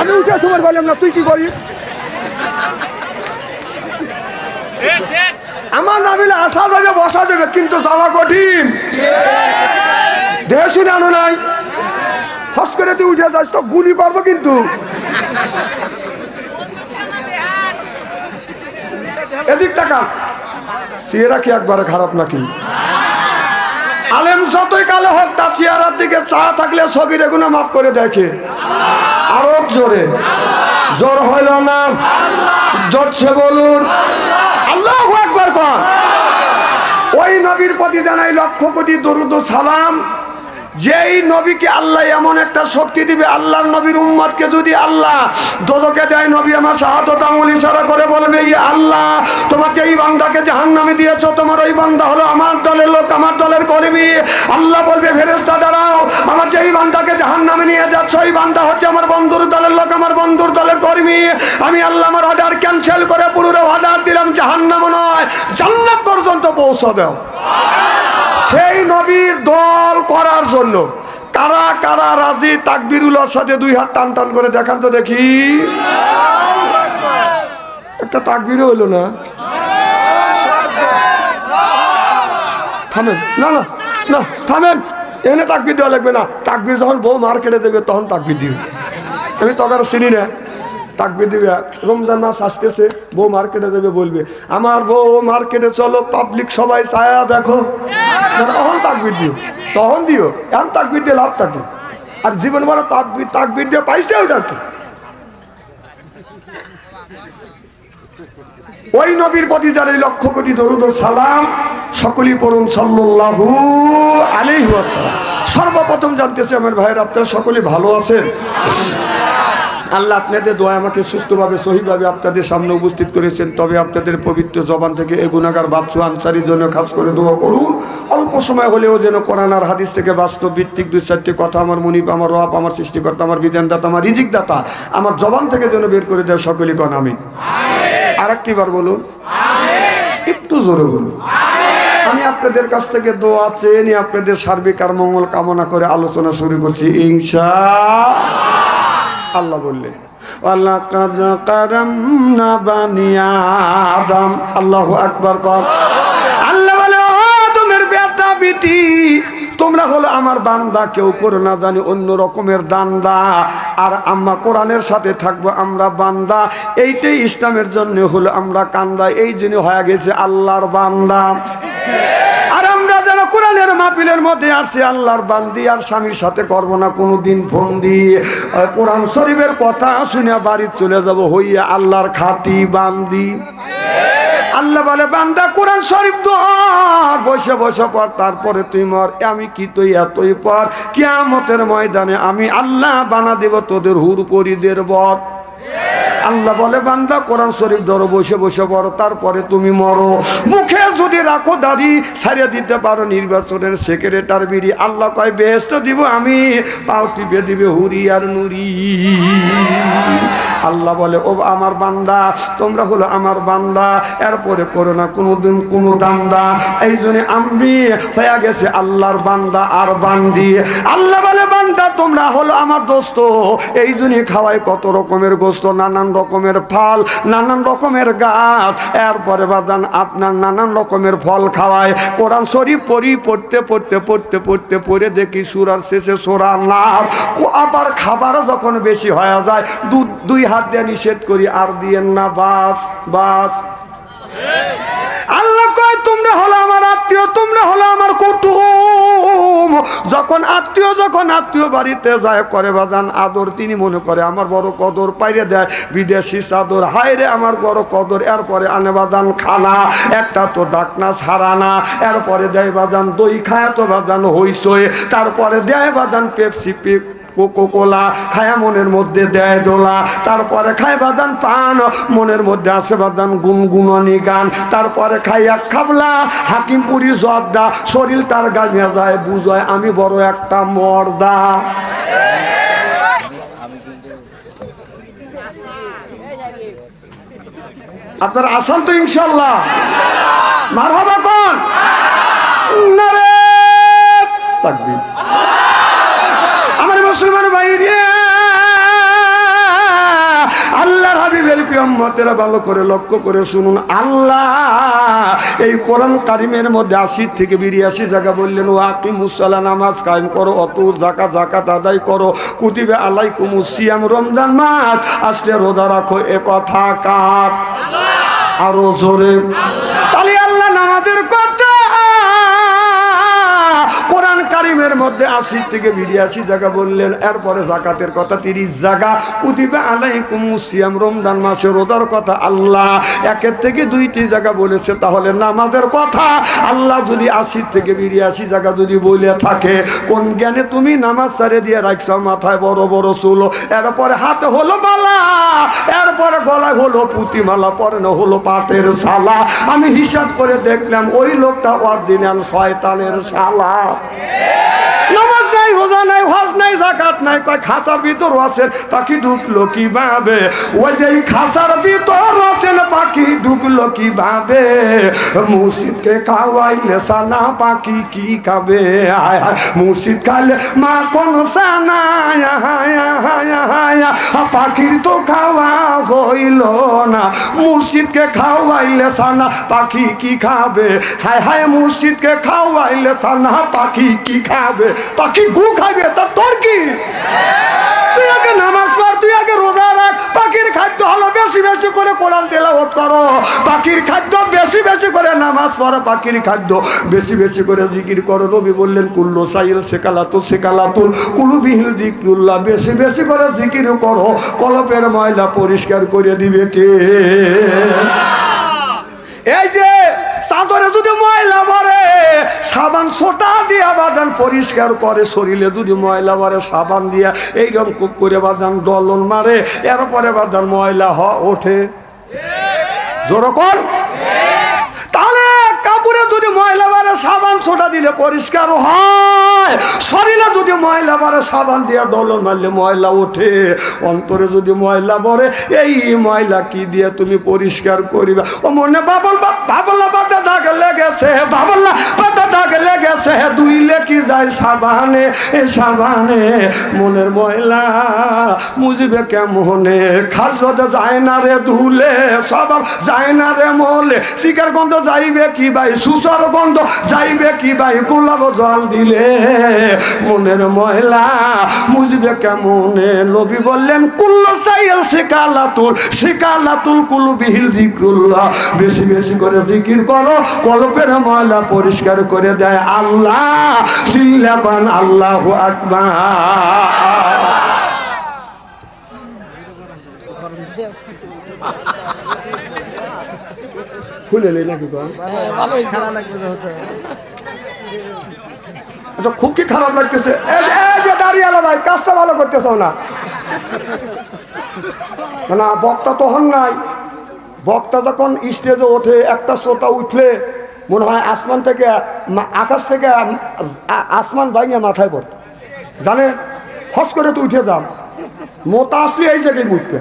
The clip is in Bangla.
আমি উঠে সময় বললাম না, তুই কি করিস? আমার নামিলে আসা যাবে বসা যাবে কিন্তু যাওয়া কঠিন। দেহ শুনে আনো নাই। হস করে তুই উঠে যাস, তো গুলি করব কিন্তু। এদিক টাকা চেহারা কি একবারে খারাপ নাকি? আলেম যতই কালো হোক, তার চেহারার দিকে চা থাকলে ছবির এগুলো মাফ করে দেখে। আরও জোরে। জোর হইল না। জোরছে বলুন। আল্লাহ একবার কন। ওই নবীর প্রতি জানাই লক্ষ কোটি দরুদ সালাম। যেই নবীকে আল্লাহ এমন একটা শক্তি দিবে, আল্লাহর নবীর উম্মতকে যদি আল্লাহ দোদকে দেয়, নবী আমার শাহাদত আমল ইশারা করে বলবে ইয়ে আল্লাহ, তোমাকে এই বান্দাকে জাহান নামে দিয়েছ, তোমার ওই বান্দা হলো আমার দলের লোক, আমার দলের কর্মী। আল্লাহ বলবে ফেরেস্তা দাঁড়াও আমার যেই বান্দাকে জাহান নামে নিয়ে যাচ্ছ ওই বান্দা হচ্ছে আমার বন্ধুর দলের লোক, আমার বন্ধুর দলের কর্মী। আমি আল্লাহ আমার অর্ডার ক্যান্সেল করে পুরো অর্ডার দিলাম জাহান নাম নয়, জান্নাত পর্যন্ত পৌঁছে দাও। সেই নবীর দল করার জন্য। কারা কারা রাজি তাকবিরুল্লাহর সাথে দুই হাত টান টান করে দেখান তো দেখি। একটা তাকবিরও হইল না। থামেন। না না না, থামেন। এখানে তাকবির দেওয়া লাগবে না। তাকবির যখন বউ মার্কেটে দেবে, তখন তাকবির দিবে আমি তখন চিনি না। তাকবির দিবে। রমজান মাস আসতেছে, বউ মার্কেটে দেবে বলবে, আমার বউ মার্কেটে চলো পাবলিক সবাই ছায়া দেখো। তখন তাকবির দিও, তখন দিও, এখন তাকবির দিয়ে লাভটা কি? আর জীবন বড় তাকবির তাকবির দিয়ে পাইছে ওটা কি? ওই নবীর প্রতি যার এই লক্ষ কোটি দরুদ সালাম, সকলেই পড়ুন সাল্লাল্লাহু আলাইহি ওয়াসাল্লাম। সর্বপ্রথম জানতেছি, আমার ভাইয়ের, আপনারা সকলে ভালো আছেন? আল্লাহ আপনাদের দোয়া আমাকে সুস্থভাবে, সহিভাবে আপনাদের সামনে উপস্থিত করেছেন। তবে আপনাদের পবিত্র জবান থেকে এ গুণাগার বাচ্চু আনসারির জন্য খাস করে দোয়া করুন। অল্প সময় হলেও যেন কোরআন আর হাদিস থেকে বাস্তব ভিত্তিক দুই চারটি কথা আমার মুনিপ আমার রব, আমার সৃষ্টিকর্তা, আমার বিধানদাতা, আমার রিজিক দাতা আমার জবান থেকে যেন বের করে দেয় সকলেই কন আমি আর একটি বার বলুন। একটু জোরে বলুন। আমি আপনাদের কাছ থেকে দোয়া চেয়ে নিয়ে আপনাদের সার্বিক আর মঙ্গল কামনা করে আলোচনা শুরু করছি, ইনশা আল্লাহ বললেন আল্লাহু কর। আল্লাহ বলে আদমের বেটা বেটি, তোমরা হলো আমার বান্দা, কেউ করো না জানি অন্য রকমের দান্দা। আর আম্মা কোরআনের সাথে থাকব, আমরা বান্দা। এইটাই ইসলামের জন্য হলো আমরা কান্দা। এই জন্য হয়ে গেছে আল্লাহর বান্দা আর আমরা যারা কোরআনের মাহফিলের মধ্যে আসছি আল্লাহর বান্দি, আর স্বামীর সাথে করব না কোনো দিন ফোন দিয়ে। কোরআন শরীফের কথা শুনে বাড়ি চলে যাব হইয়া আল্লাহর খাতি বান্দি। আল্লাহ বলে, বান্দা, কোরআন শরীফ ধর। বসে বসে পর তারপরে তুই মর। আমি কি তুই, এতই পর। কিয়ামতের ময়দানে আমি আল্লাহ বানা দেব তোদের হুর পরিদের বর। আল্লাহ বলে, বান্দা, কোরআন শরীফ ধরো, বসে বসে পড়ো, তারপরে তুমি মরো। মুখে যদি রাখো দাবি ছাড়িয়ে দিতে পারো, নির্বাচনের সেক্রেটার বিড়ি। আল্লাহ কয় বেহেস্ত দিব আমি পাও টিপে দিবে হুরি আর নুরি। আল্লাহ বলে, ও আমার বান্দা, তোমরা হলো আমার বান্দা। এরপরে করো না, কোনোদিন কোনো দান্দা। এই জন্য আমি হয়ে গেছে আল্লাহর বান্দা আর বান্দি। আল্লাহ বলে, বান্দা, তোমরা হলো আমার দোস্ত। এই জন্য খাওয়াই কত রকমের গোস্ত, নানান রকমের ফল, নানান রকমের গাছ। এরপরে বাদান, আপনার নানান রকমের ফল খাওয়ায় কোরআন শরীফ পড়ি, পড়তে পড়তে পড়তে পড়তে, পড়ে দেখি সুরার শেষে সোরা লাভ আবার খাবারও যখন বেশি হয়ে যায়, দু দুই হাত দিয়ে নিষেধ করি, আর দিয়েন না, বাস বাস। আল্লাহ কয়, তোমরা হলো আমার আত্মীয়, তোমরা হলো আমার কুটুম। যখন আত্মীয় যখন আত্মীয় বাড়িতে যায়, করে বাজান, আদর তিনি মনে করে, আমার বড় কদর পাইরে দেয়, বিদেশি চাদর হাইরে আমার বড় কদর। এরপরে আনে বাজান, খানা, একটা তো ডাকনা ছাড়া না। এরপরে দেয় বাজান, দই খায় তো বাজান হইসই তারপরে দেয় বাজান, পেপসি পেপ। কোকো কোলা খায়া মনের মধ্যে দেয় দোলা। তারপরে খায় বাদান পান, মনের মধ্যে আছে বাদান গুনগুননি গান। তারপরে খাইয়া খাবলা, হাকিমপুরি জর্দা, শরীর তার গামিয়া যায়, বুঝয় আমি বড় একটা মর্দা। আপনারা আসান তো ইনশাল্লাহ। মার হবা কোন আপনারা ভালো করে লক্ষ্য করে শুনুন। আল্লাহ এই কোরআন কারিমের মধ্যে আশি থেকে বিরিয়াশি জায়গা বললেন ও আকি মুসাল্লা নামাজ কায়েম করো, অত জাকা জাকাত আদায় করো, কুতিবে আলাই কুমুসিয়াম রমজান মাস, আসলে রোজা রাখো, এ কথা কার? আরও জোরে। কারিমের মধ্যে আশি থেকে বিরিয়াশি জায়গা বললেন, এরপরে জাকাতের কথা তিরিশ জায়গা। কুতিবে আলাইকুম সিয়াম, রমজান মাসে রোজার কথা আল্লাহ একের থেকে দুইটি জায়গা বলেছে, তাহলে নামাজের কথা। আল্লাহ যদি আশি থেকে বিরিয়াশি জায়গা যদি বলে থাকে, কোন জ্ঞানে তুমি নামাজ সারে দিয়ে রাখছো? মাথায় বড় বড় চুল, এরপরে হাতে হলো মালা, এরপরে গলায় হলো পুঁতিমালা না হলো পাটের শালা। আমি হিসাব করে দেখলাম, ওই লোকটা অরিজিনাল শয়তানের শালা। রোজা নাই হজ নাই জাকাত নাই, কয় খাসার ভিতর আছেন, পাখি ঢুকলো কি ভাবে ওই যে খাসার ভিতর আছেন, পাখি ঢুকলো কি ভাবে মুর্শিদকে খাওয়াইলে সানা, পাখি কি খাবে? হায় হায় মুর্শিদ খাইলে মা কোন সানা পাখির তো খাওয়া হইল না। মুর্শিদকে খাওয়াইলে সানা, পাখি কি খাবে? হায় হায়, মুর্শিদকে খাওয়াইলে সানা, পাখি কি খাবে? পাখি গু খাবে তা তোর কি? তুই আগে নামাজ পড়, তুই আগে রোজা রাখ। পাখির খাদ্য হলো বেশি বেশি করে কোরআন তেলাওয়াত করো। পাখির খাদ্য বেশি বেশি করে নামাজ পড়ো পাখির খাদ্য বেশি বেশি করে জিকির করো। নবী বললেন, কুল্লো সাইল সেকালাতুল সেকালাতুল কুলু বিহিল জিকরুল্লাহ বেশি বেশি করে জিকির করো। কলপের ময়লা পরিষ্কার করে দিবে কে? এই যে, চাদরে যদি ময়লা সাবান সোটা দিয়া বাদান পরিষ্কার করে শরীরে যদি ময়লা বারে সাবান দিয়া এইরকম কুক করে বাদান দলন মারে, এরপরে বাদান ময়লা হ ওঠে। কাপড়ে যদি ময়লা বারে সাবান ছোটা দিলে পরিষ্কার হয়, শরীরে যদি ময়লা বারে সাবান দিয়ে ডলন মারলে ময়লা ওঠে, অন্তরে যদি ময়লা বরে এই ময়লা কি দিয়ে তুমি পরিষ্কার করিবে? ও মনে বাবল বাবলা পাতা দাগ লেগেছে, বাবলা পাতা দাগ লেগেছে দুইলে কি যায় সাবানে, এ সাবানে, মনের ময়লা মুজবে কেমনে? রোদে যায় না রে ধুলে সব যায় না রে মলে শিকার গন্ধ যাইবে কি ভাই? সুসর গন্ধ যাইবে কি ভাই? গোলাপ জল দিলে মনের ময়লা মুজবে কেমনে? নবী বললেন কুল্ল সাইল শিকালাতুল শিকালাতুল কুলু বিহিল জিক্রুল্লাহ বেশি বেশি করে জিকির করো কলপের ময়লা পরিষ্কার করে দেয় আল্লাহ। সিল্লাকান আল্লাহু আকবার। খুলে লে নাকি গো? আচ্ছা খুব কি খারাপ লাগতেছে? দাঁড়িয়ে আলো ভাই কাজটা ভালো করতেছ না। না বক্তা তো হন নাই। বক্তা যখন স্টেজে ওঠে একটা শ্রোতা উঠলে মনে হয় আসমান থেকে আকাশ থেকে আসমান ভাঙিয়ে মাথায় পড়ত। জানে ফস করে তো উঠে যাম। মোতা আসলে এই জায়গায় উঠতে